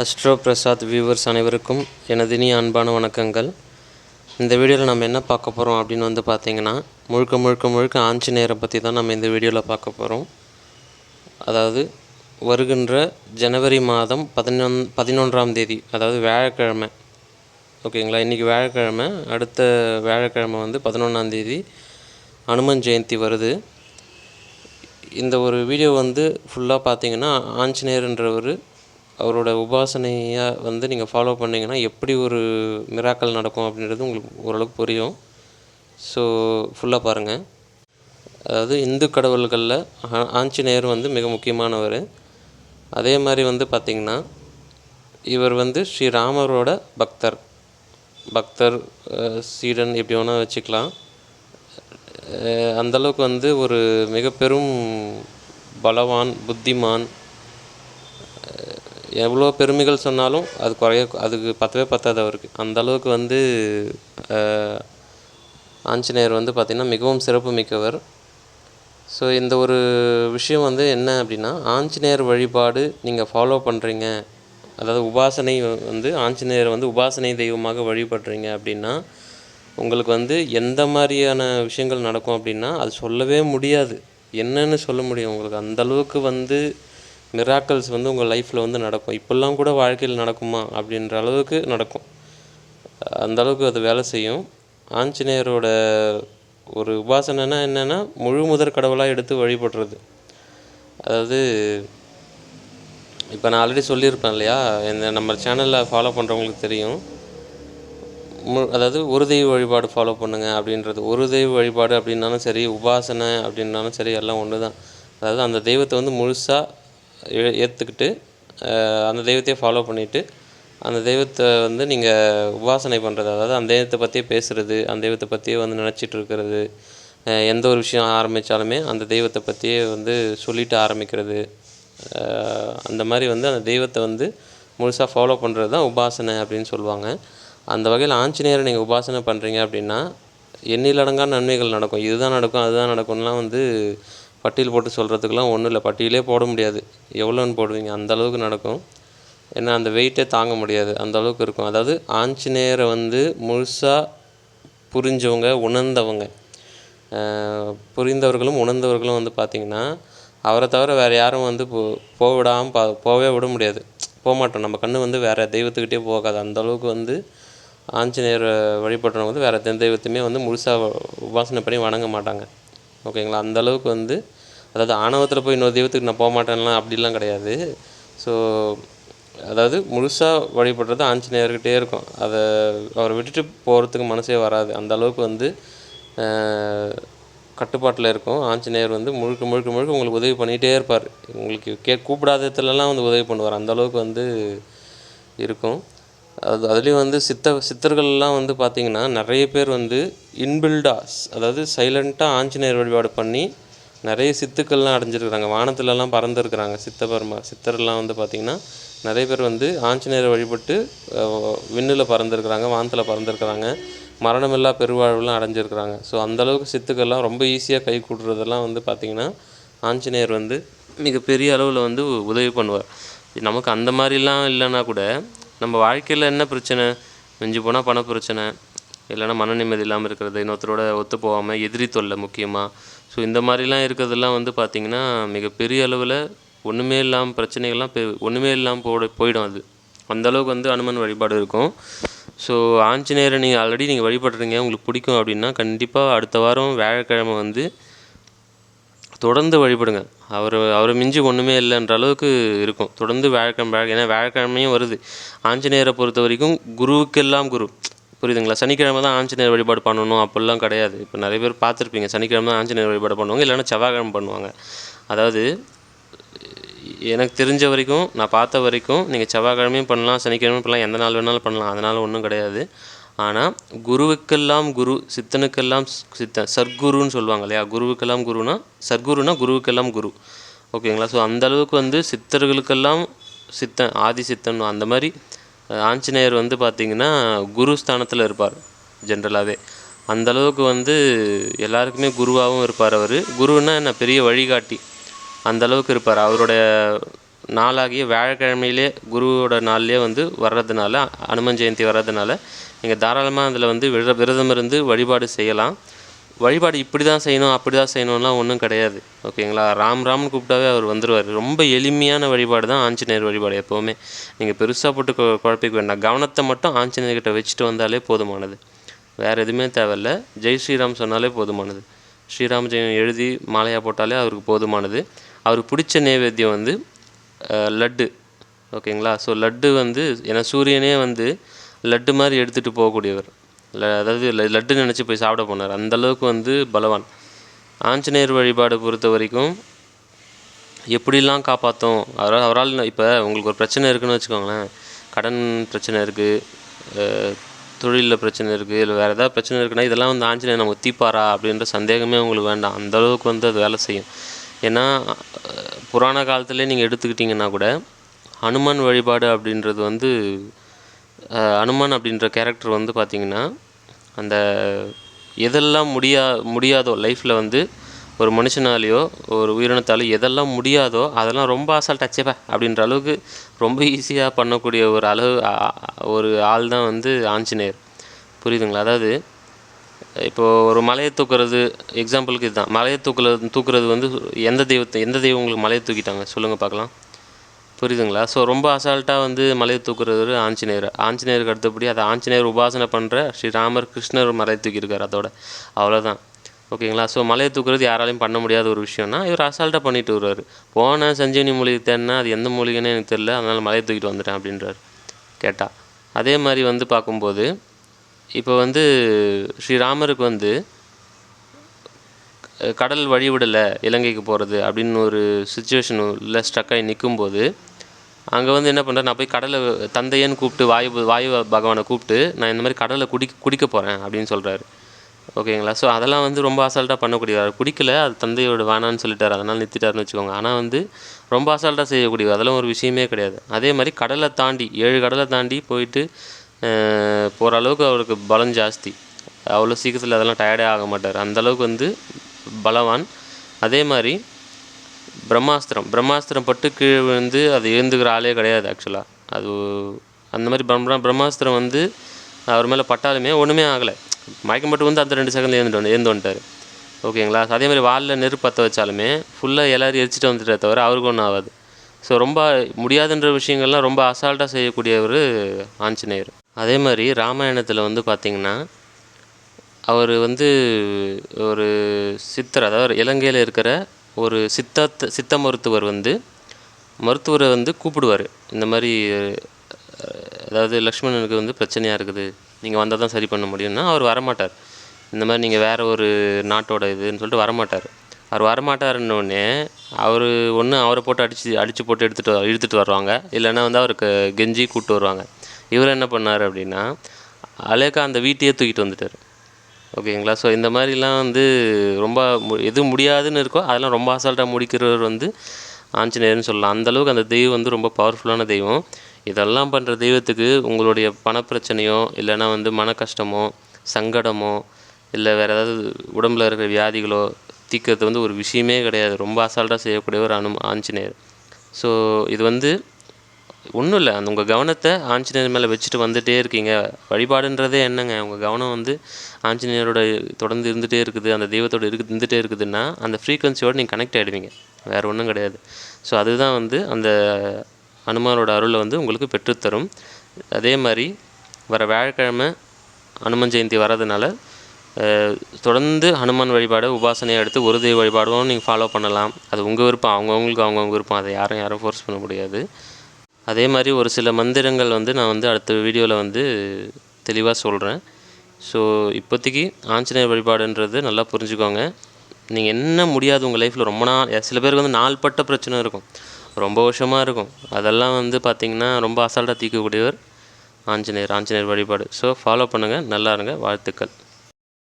Astro Prasad viewers அனைவருக்கும் எனது இனிய அன்பான வணக்கங்கள். இந்த வீடியோவில் நம்ம என்ன பார்க்க போகிறோம் அப்படின்னு வந்து பார்த்தீங்கன்னா முழுக்க முழுக்க முழுக்க ஆஞ்சநேயரை பற்றி தான் நம்ம இந்த வீடியோவில் பார்க்க போகிறோம் அதாவது வருகின்ற ஜனவரி மாதம் பதினொன் பதினொன்றாம் தேதி அதாவது வியாழக்கிழமை. ஓகேங்களா? இன்றைக்கி வியாழக்கிழமை அடுத்த வியாழக்கிழமை வந்து பதினொன்றாம் தேதி அனுமன் ஜெயந்தி வருது. இந்த ஒரு வீடியோ வந்து ஃபுல்லாக பார்த்தீங்கன்னா ஆஞ்சநேயர்ன்றவர் அவரோட உபாசனையாக வந்து நீங்கள் ஃபாலோ பண்ணிங்கன்னா எப்படி ஒரு மிராக்கல் நடக்கும் அப்படின்றது உங்களுக்கு ஓரளவுக்கு புரியும். ஸோ ஃபுல்லாக பாருங்கள் அதாவது இந்து கடவுள்களில் ஆஞ்சநேயர் வந்து மிக முக்கியமானவர். அதே மாதிரி வந்து பார்த்திங்கன்னா இவர் வந்து ஸ்ரீராமரோட பக்தர். பக்தர் சீடன் எப்படி வேணால் வச்சுக்கலாம். அந்தளவுக்கு வந்து ஒரு மிக பெரும் பலவான் புத்திமான் எவ்வளோ பெருமைகள் சொன்னாலும் அது குறைய அதுக்கு பத்தவே பத்தாது அவருக்கு. அந்தளவுக்கு வந்து ஆஞ்சநேயர் வந்து பார்த்திங்கன்னா மிகவும் சிறப்பு மிக்கவர். ஸோ இந்த ஒரு விஷயம் வந்து என்ன அப்படின்னா ஆஞ்சநேயர் வழிபாடு நீங்கள் ஃபாலோ பண்ணுறீங்க அதாவது உபாசனை வந்து ஆஞ்சநேயர் வந்து உபாசனை தெய்வமாக வழிபடுறீங்க அப்படின்னா உங்களுக்கு வந்து எந்த மாதிரியான விஷயங்கள் நடக்கும் அப்படின்னா அது சொல்லவே முடியாது. என்னன்னு சொல்ல முடியும் உங்களுக்கு. அந்த அளவுக்கு வந்து மிராக்கல்ஸ் வந்து உங்கள் லைஃப்பில் வந்து நடக்கும். இப்போல்லாம் கூட வாழ்க்கையில் நடக்குமா? அப்படின்ற அளவுக்கு நடக்கும். அந்த அளவுக்கு அது வேலை செய்யும். ஆஞ்சநேயரோட ஒரு உபாசனைனா என்னென்னா முழு முதற் கடவுளாக எடுத்து வழிபடுறது. அதாவது இப்போ நான் ஆல்ரெடி சொல்லியிருப்பேன் இல்லையா? இந்த நம்ம சேனலில் ஃபாலோ பண்ணுறவங்களுக்கு தெரியும். மு அதாவது ஒரு தெய்வ வழிபாடு ஃபாலோ பண்ணுங்க அப்படின்றது. ஒரு தெய்வ வழிபாடு அப்படின்னாலும் சரி உபாசனை அப்படின்னாலும் சரி எல்லாம் ஒன்று தான் அதாவது அந்த தெய்வத்தை வந்து முழுசாக ஏற்றுக்கிட்டு அந்த தெய்வத்தையே ஃபாலோ பண்ணிவிட்டு அந்த தெய்வத்தை வந்து நீங்கள் உபாசனை பண்ணுறது அதாவது அந்த தெய்வத்தை பற்றியே பேசுகிறது அந்த தெய்வத்தை பற்றியே வந்து நினச்சிட்டு இருக்கிறது எந்த ஒரு விஷயம் ஆரம்பித்தாலுமே அந்த தெய்வத்தை பற்றியே வந்து சொல்லிட்டு ஆரம்பிக்கிறது அந்த மாதிரி வந்து அந்த தெய்வத்தை வந்து முழுசாக ஃபாலோ பண்ணுறது தான் உபாசனை அப்படின்னு சொல்லுவாங்க. அந்த வகையில் ஆஞ்சநேயரை நீங்கள் உபாசனை பண்ணுறீங்க அப்படின்னா எண்ணிலடங்கா நன்மைகள் நடக்கும். இதுதான் நடக்கும் அதுதான் நடக்கும்லாம் வந்து பட்டியல் போட்டு சொல்கிறதுக்குலாம் ஒன்றும் இல்லை. பட்டியலே போட முடியாது. எவ்வளோன்னு போடுவீங்க. அந்த அளவுக்கு நடக்கும். ஏன்னா அந்த வெயிட்டே தாங்க முடியாது. அந்தளவுக்கு இருக்கும். அதாவது ஆஞ்சநேயரை வந்து முழுசாக புரிஞ்சவங்க உணர்ந்தவங்க. புரிந்தவர்களும் உணர்ந்தவர்களும் வந்து பார்த்திங்கன்னா அவரை தவிர வேறு யாரும் வந்து போ போக விடாமல் பா போகவே விட முடியாது. போக மாட்டோம் நம்ம கண்ணு வந்து வேறு தெய்வத்துக்கிட்டே போகாது. அந்த அளவுக்கு வந்து ஆஞ்சநேயரை வழிபடுறவங்க வந்து வேறு எந்த தெய்வத்தையுமே வந்து முழுசாக உபாசனை பண்ணி வணங்க மாட்டாங்க. ஓகேங்களா? அந்த அளவுக்கு வந்து அதாவது ஆணவத்தில் போய் இன்னொரு தெய்வத்துக்கு நான் போக மாட்டேன்லாம் அப்படிலாம் கிடையாது. ஸோ அதாவது முழுசாக வழிபடுறது ஆஞ்சநேயர்கிட்டே இருக்கும். அதை அவரை விட்டுட்டு போகிறதுக்கு மனசே வராது. அந்த அளவுக்கு வந்து கட்டுப்பாட்டில் இருக்கும். ஆஞ்சநேயர் வந்து முழுக்க முழுக்க முழுக்க உங்களுக்கு உதவி பண்ணிகிட்டே இருப்பார். உங்களுக்கு கே கூப்பிடாததுலலாம் வந்து உதவி பண்ணுவார். அந்தளவுக்கு வந்து இருக்கும். அது அதுலேயும் வந்து சித்த சித்தர்கள்லாம் வந்து பார்த்திங்கன்னா நிறைய பேர் வந்து இன்பில்டாஸ் அதாவது சைலண்ட்டாக ஆஞ்சநேயர் வழிபாடு பண்ணி நிறைய சித்துக்கள்லாம் அடைஞ்சிருக்கிறாங்க. வானத்துலலாம் பறந்துருக்குறாங்க. சித்த சித்தர்லாம் வந்து பார்த்திங்கன்னா நிறைய பேர் வந்து ஆஞ்சநேயர் வழிபட்டு விண்ணில் பறந்துருக்குறாங்க வானத்தில் பறந்துருக்குறாங்க. மரணமில்லா பெருவாழ்வுலாம் அடைஞ்சிருக்கிறாங்க. ஸோ அந்தளவுக்கு சித்துக்கள்லாம் ரொம்ப ஈஸியாக கை கூடுறதெல்லாம் வந்து பார்த்திங்கன்னா ஆஞ்சநேயர் வந்து மிகப்பெரிய அளவில் வந்து உதவி பண்ணுவார். நமக்கு அந்த மாதிரிலாம் இல்லைன்னா கூட நம்ம வாழ்க்கையில் என்ன பிரச்சனை? மிஞ்சி போனால் பண பிரச்சனை. இல்லைன்னா மன நிம்மதி இல்லாமல் இருக்கிறது. இன்னொருத்தரோட ஒத்து போகாமல் எதிரி தொல்லை முக்கியமாக ஸோ இந்த மாதிரிலாம் இருக்கிறதெல்லாம் வந்து பார்த்திங்கன்னா மிகப்பெரிய அளவில் ஒன்றுமே இல்லாமல் பிரச்சனைகள்லாம் பெ ஒன்றுமே இல்லாமல் போட போயிடும் அது. அந்த அளவுக்கு வந்து அனுமன் வழிபாடு இருக்கும். ஸோ ஆஞ்சநேயரை நீங்கள் ஆல்ரெடி நீங்கள் வழிபடுறீங்க உங்களுக்கு பிடிக்கும் அப்படின்னா கண்டிப்பாக அடுத்த வாரம் வியாழக்கிழமை வந்து தொடர்ந்து வழிபடுங்க அவர் அவரை மிஞ்சி ஒன்றுமே இல்லைன்ற அளவுக்கு இருக்கும். தொடர்ந்து வியாழக்கிழமை ஏன்னா வியாழக்கிழமையும் வருது. ஆஞ்சநேயரை பொறுத்த வரைக்கும் குருவுக்கெல்லாம் குரு. புரியுதுங்களா? சனிக்கிழமை தான் ஆஞ்சநேயர் வழிபாடு பண்ணணும் அப்படிலாம் கிடையாது. இப்போ நிறைய பேர் பார்த்துருப்பீங்க சனிக்கிழமை தான் ஆஞ்சநேயர் வழிபாடு பண்ணுவாங்க இல்லைன்னா செவ்வாய்க்கிழமை பண்ணுவாங்க. அதாவது எனக்கு தெரிஞ்ச வரைக்கும் நான் பார்த்த வரைக்கும் நீங்கள் செவ்வாய்க்கிழமையும் பண்ணலாம் சனிக்கிழமையும் பண்ணலாம் எந்த நாள் வேணாலும் பண்ணலாம் அதனால் ஒன்றும் கிடையாது. ஆனால் குருவுக்கெல்லாம் குரு சித்தனுக்கெல்லாம் ஸ்- சித்தன் சர்க்குருன்னு சொல்லுவாங்க இல்லையா? குருவுக்கெல்லாம் குருனா சர்க்குருனா குருவுக்கெல்லாம் குரு. ஓகேங்களா? ஸோ அந்த அளவுக்கு வந்து சித்தர்களுக்கெல்லாம் சித்தன் ஆதி சித்தன் அந்த மாதிரி ஆஞ்சநேயர் வந்து பார்த்திங்கன்னா குரு ஸ்தானத்தில் இருப்பார் ஜென்ரலாகவே அந்த அளவுக்கு வந்து எல்லாருக்குமே குருவாகவும் இருப்பார் அவர். குருன்னா என்ன? பெரிய வழிகாட்டி. அந்த அளவுக்கு இருப்பார். அவருடைய நாளாகிய வியாழக்கிழமையிலே குருவோட நாள்லேயே வந்து வர்றதுனால அனுமன் ஜெயந்தி வர்றதுனால நீங்கள் தாராளமாக அதில் வந்து விர விரதம் இருந்து வழிபாடு செய்யலாம். வழிபாடு இப்படி தான் செய்யணும் அப்படி தான் செய்யணும்லாம் ஒன்றும் கிடையாது. ஓகேங்களா? ராம் ராம்னு கூப்பிட்டாவே அவர் வந்துடுவார் ரொம்ப எளிமையான வழிபாடு தான் ஆஞ்சநேயர் வழிபாடு எப்போவுமே. நீங்கள் பெருசாக போட்டு குழப்பிக்க வேண்டாம். கவனத்தை மட்டும் ஆஞ்சநேயர்கிட்ட வச்சுட்டு வந்தாலே போதுமானது. வேறு எதுவுமே தேவையில்ல. ஜெய் ஸ்ரீராம் சொன்னாலே போதுமானது. ஸ்ரீராம் ஜெயம் எழுதி மாலையாக போட்டாலே அவருக்கு போதுமானது. அவருக்கு பிடிச்ச நைவேத்தியம் வந்து லட்டு. ஓகேங்களா? ஸோ லட்டு வந்து ஏன்னா சூரியனே வந்து லட்டு மாதிரி எடுத்துகிட்டு போகக்கூடியவர். ல அதாவது லட்டு நினச்சி போய் சாப்பிட போனார். அந்த அளவுக்கு வந்து பலவான். ஆஞ்சநேயர் வழிபாடு பொறுத்த வரைக்கும் எப்படிலாம் காப்பாற்றும் அவரால் அவரால் இப்போ உங்களுக்கு ஒரு பிரச்சனை இருக்குன்னு வச்சுக்கோங்களேன். கடன் பிரச்சனை இருக்குது தொழிலில் பிரச்சனை இருக்குது இல்லை வேறு ஏதாவது பிரச்சனை இருக்குன்னா இதெல்லாம் வந்து ஆஞ்சநேயர் நம்ம தீப்பாரா அப்படின்ற சந்தேகமே உங்களுக்கு வேண்டாம். அந்த அளவுக்கு வந்து அது வேலை செய்யும். ஏன்னா புராண காலத்துலேயே நீங்கள் எடுத்துக்கிட்டிங்கன்னா கூட ஹனுமான் வழிபாடு அப்படின்றது வந்து அனுமன் அப்படின்ற கேரக்டர் வந்து பார்த்திங்கன்னா அந்த எதெல்லாம் முடியா முடியாதோ லைஃப்பில் வந்து ஒரு மனுஷனாலேயோ ஒரு உயிரினத்தாலோ எதெல்லாம் முடியாதோ அதெல்லாம் ரொம்ப அசால்ட் அச்சேப்பா அப்படின்ற அளவுக்கு ரொம்ப ஈஸியாக பண்ணக்கூடிய ஒரு அளவு ஒரு ஆள் தான் வந்து ஆஞ்சநேயர். புரியுதுங்களா? அதாவது இப்போது ஒரு மலையை தூக்குறது எக்ஸாம்பிளுக்கு இதுதான். மலையை தூக்குறது தூக்குறது வந்து எந்த தெய்வத்தை எந்த தெய்வம் உங்களுக்கு மலையை தூக்கிட்டாங்க? சொல்லுங்கள் பார்க்கலாம். புரியுதுங்களா? ஸோ ரொம்ப அசால்ட்டாக வந்து மலையை தூக்குறது ஆஞ்சநேயர். ஆஞ்சநேயருக்கு அடுத்தபடி அதை ஆஞ்சநேயர் உபாசனை பண்ணுற ஸ்ரீராமர் கிருஷ்ணர் மலையை தூக்கியிருக்கார் அதோட. அவ்வளோதான் ஓகேங்களா? ஸோ மலையை தூக்குறது யாராலையும் பண்ண முடியாத ஒரு விஷயம்னா இவர் அசால்ட்டாக பண்ணிட்டு வருவார். போன சஞ்சீவனி மூலிகை தேன்னா அது எந்த மூலிகைன்னு எனக்கு தெரியல அதனால் மலையை தூக்கிட்டு வந்துட்டேன் அப்படின்றார். கேட்டால் அதே மாதிரி வந்து பார்க்கும்போது இப்போ வந்து ஸ்ரீராமருக்கு வந்து கடல் வழிவிடலை இலங்கைக்கு போகிறது அப்படின்னு ஒரு சுச்சுவேஷனில் ஸ்ட்ரக் ஆகி நிற்கும்போது அங்கே வந்து என்ன பண்ணுறேன் நான் போய் கடலை தந்தையன்னு கூப்பிட்டு வாயு வாயு பகவானை கூப்பிட்டு நான் இந்த மாதிரி கடலை குடி குடிக்க போகிறேன் அப்படின்னு சொல்கிறாரு ஓகேங்களா? ஸோ அதெல்லாம் வந்து ரொம்ப அசால்ட்டாக பண்ணக்கூடியவர். குடிக்கல அது தந்தையோட வேணான்னு சொல்லிட்டார். அதனால் நிறுத்திட்டாருன்னு வச்சுக்கோங்க. ஆனால் வந்து ரொம்ப அசால்ட்டாக செய்யக்கூடியவர். அதெல்லாம் ஒரு விஷயமே கிடையாது. அதே மாதிரி கடலை தாண்டி ஏழு கடலை தாண்டி போயிட்டு போகிற அளவுக்கு அவருக்கு பலம் ஜாஸ்தி. அவ்வளோ சீக்கிரத்தில் அதெல்லாம் டயர்டே ஆக மாட்டார். அந்தளவுக்கு வந்து பலவான். அதே மாதிரி பிரம்மாஸ்திரம். பிரம்மாஸ்திரம் பட்டு கீழே விழுந்து அது எழுந்துக்கிற ஆளே கிடையாது ஆக்சுவலாக அது அந்த மாதிரி பிரம்மா பிரம்மாஸ்திரம் வந்து அவர் மேலே பட்டாலுமே ஒன்றுமே ஆகலை. மயக்கம் பட்டு வந்து அந்த ரெண்டு செகண்ட் ஏந்துட்டு ஏந்து வந்துட்டார். ஓகேங்களா அதே மாதிரி வாலில் நெருப்பு பற்ற வச்சாலுமே ஃபுல்லாக எல்லோரும் எரிச்சிட்டு வந்துட்டே தவிர அவருக்கு ஒன்றும் ஆகாது. ஸோ ரொம்ப முடியாதுன்ற விஷயங்கள்லாம் ரொம்ப அசால்ட்டாக செய்யக்கூடியவர் ஆஞ்சநேயர். அதே மாதிரி ராமாயணத்தில் வந்து பார்த்திங்கன்னா அவர் வந்து ஒரு சித்தர் அதாவது இலங்கையில் இருக்கிற ஒரு சித்தாத்த சித்த மருத்துவர் வந்து மருத்துவரை வந்து கூப்பிடுவார். இந்த மாதிரி அதாவது லக்ஷ்மணனுக்கு வந்து பிரச்சனையாக இருக்குது நீங்கள் வந்தால் தான் சரி பண்ண முடியும்னா அவர் வரமாட்டார். இந்த மாதிரி நீங்கள் வேறு ஒரு நாட்டோட இதுன்னு சொல்லிட்டு வரமாட்டார். அவர் வரமாட்டாருன்னொடனே அவர் ஒன்று அவரை போட்டு அடித்து அடித்து போட்டு எடுத்துகிட்டு இழுத்துட்டு வருவாங்க. இல்லைன்னா வந்து அவருக்கு கெஞ்சி கூப்பிட்டு வருவாங்க. இவர் என்ன பண்ணார் அப்படின்னா அலேக்கா அந்த வீட்டையே தூக்கிட்டு வந்துட்டார். ஓகேங்களா? ஸோ இந்த மாதிரிலாம் வந்து ரொம்ப மு எது முடியாதுன்னு இருக்கோ அதெல்லாம் ரொம்ப அசால்ட்டாக முடிக்கிறவர் வந்து ஆஞ்சநேயர்னு சொல்லலாம். அந்த அளவுக்கு அந்த தெய்வம் வந்து ரொம்ப பவர்ஃபுல்லான தெய்வம். இதெல்லாம் பண்ணுற தெய்வத்துக்கு உங்களுடைய பணப்பிரச்சனையோ இல்லைன்னா வந்து மன கஷ்டமோ சங்கடமோ இல்லை வேறு ஏதாவது உடம்புல இருக்கிற வியாதிகளோ தீக்கிறது வந்து ஒரு விஷயமே கிடையாது. ரொம்ப அசால்ட்டாக செய்யக்கூடிய ஒரு அனு ஆஞ்சநேயர். ஸோ இது வந்து ஒன்றும் இல்லை. அந்த உங்கள் கவனத்தை ஆஞ்சநேயர் மேலே வச்சுட்டு வந்துகிட்டே இருக்கீங்க. வழிபாடுன்றதே என்னங்க? உங்கள் கவனம் வந்து ஆஞ்சநேயரோட தொடர்ந்து இருந்துகிட்டே இருக்குது. அந்த தெய்வத்தோட இருக்கு இருந்துகிட்டே இருக்குதுன்னா அந்த ஃப்ரீக்வன்சியோடு நீங்கள் கனெக்ட் ஆகிடுவீங்க வேறு ஒன்றும் கிடையாது. ஸோ அதுதான் வந்து அந்த அனுமானோட அருளை வந்து உங்களுக்கு பெற்றுத்தரும். அதே மாதிரி வர வியாழக்கிழமை அனுமன் ஜெயந்தி வர்றதுனால தொடர்ந்து ஹனுமான் வழிபாடை உபாசனையை எடுத்து ஒரு தெய்வ வழிபாடும் நீங்கள் ஃபாலோ பண்ணலாம். அது உங்கள் விருப்பம். அவங்கவுங்களுக்கு அவங்கவுங்க விருப்பம். அதை யாரும் யாரும் ஃபோர்ஸ் பண்ண முடியாது. அதே மாதிரி ஒரு சில மந்திரங்கள் வந்து நான் வந்து அடுத்த வீடியோவில் வந்து தெளிவாக சொல்கிறேன் ஸோ இப்போதைக்கு ஆஞ்சநேயர் வழிபாடுன்றது நல்லா புரிஞ்சுக்கோங்க. நீங்கள் என்ன முடியாது உங்கள் லைஃப்பில் ரொம்ப நாள் சில பேருக்கு வந்து நாள்பட்ட பிரச்சனை இருக்கும். ரொம்ப வருஷமாக இருக்கும். அதெல்லாம் வந்து பார்த்திங்கன்னா ரொம்ப அசால்ட்டாக தீர்க்கக்கூடியவர் ஆஞ்சநேயர் ஆஞ்சநேயர் வழிபாடு. ஸோ ஃபாலோ பண்ணுங்கள் நல்லா இருங்க. வாழ்த்துக்கள்.